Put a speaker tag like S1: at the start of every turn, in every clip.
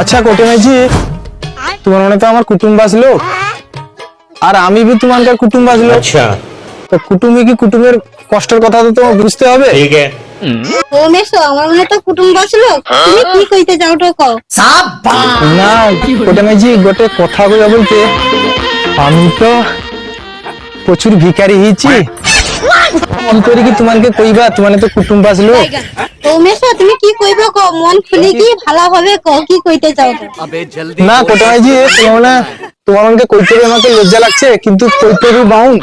S1: আচ্ছা কোটে মাইজি তোমার মনে তো আমার কুটুম বাসলো আর আমি ভি তোমার কুটুম বাসলো
S2: আচ্ছা।
S1: তো কুটুমি কি কুটুমের কষ্টের কথা তো তোমার বুঝতে হবে?
S3: ঠিক আছে। আমার মনে তো কুটুম
S1: না গোটে কথা বলতে আমি তো প্রচুর ভিখারি হয়েছি কি করি কি তোমাকে কইবা? তোমার তো কুটুম বাসলো
S3: ও তুমি কি কইবে কও? মন খুলে কি ভালো ভাবে কও কি কইতে চাও?
S1: না কোটে মাইজি তোমার না। তোমার মনকে কইতে আমাকে লজ্জা লাগছে কিন্তু কইতে হবে বাউন?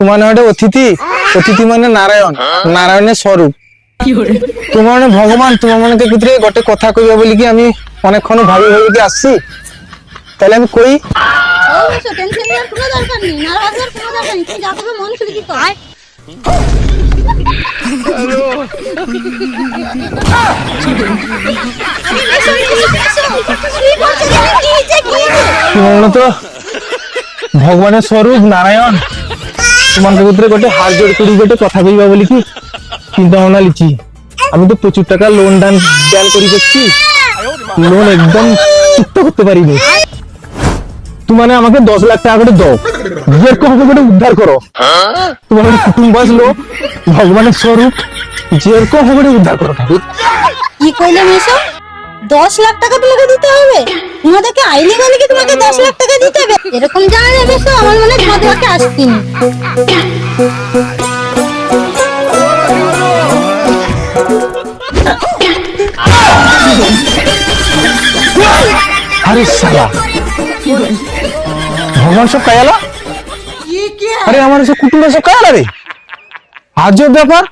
S1: তোমার ওটা অতিথি। অতিথি মানে নারায়ণ। নারায়ণের স্বরূপ। তোমার মানে ভগবান তোমার মনে ভিতরে গোটে কথা কইবা বলি কি আমি অনেকক্ষণ ভাবি ভাবি কি আসছি? তাহলে আমি কই?
S3: ও টেনশন নেওয়ার কোনো দরকার নেই। হওয়ার কোনো দরকার নেই। তুমি যা করবে মন খুলে কি কও
S1: ভগবানের স্বরূপ নারায়ণ। তোমার ভিতরে গোটে হাত জোড় করি গোটে কথা কইবা বলি কি? চিন্তা ভাবনা লিচি। আমি তো প্রচুর টাকা লোন দান দান করি করছি লোন একদম চুক্ত করতে পারিনি তোমার আমাকে দশ লাখ টাকা করে দাও। যেরকম হবে করে উদ্ধার করো। তোমার কুটুম্ব আসলো ভগবানের স্বরূপ যেরকম হবে করে উদ্ধার করো ঠাকুর।
S3: কি কইলে মেসো দশ লাখ টাকা তোমাকে দিতে হবে? তোমাদেরকে আইলে গেলে কি তোমাকে দশ লাখ টাকা দিতে হবে? এরকম জানালে মেসো আমার মনে হয় তোমাদের কাছে আসতিনি
S1: আরে সালা ভগবান সব কায়ালা আরে আমার সব কুটুম্ব সব কায়ালা রে? আজব ব্যাপার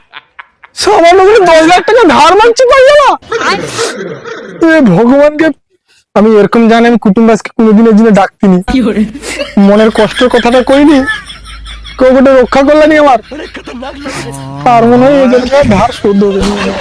S1: সামান্য করে দশ লাখ টাকা ধার মানছি পাই যাবা ভগবানকে আমি এরকম জানি আমি কুটুম্বাসকে কোনোদিনের জন্য ডাকতিনি। মনের কষ্টের কথাটা কইনি। কেউ গোটে রক্ষা করলানি আমার। আর মনে হয় এই জন্য ধার শোধ হবে।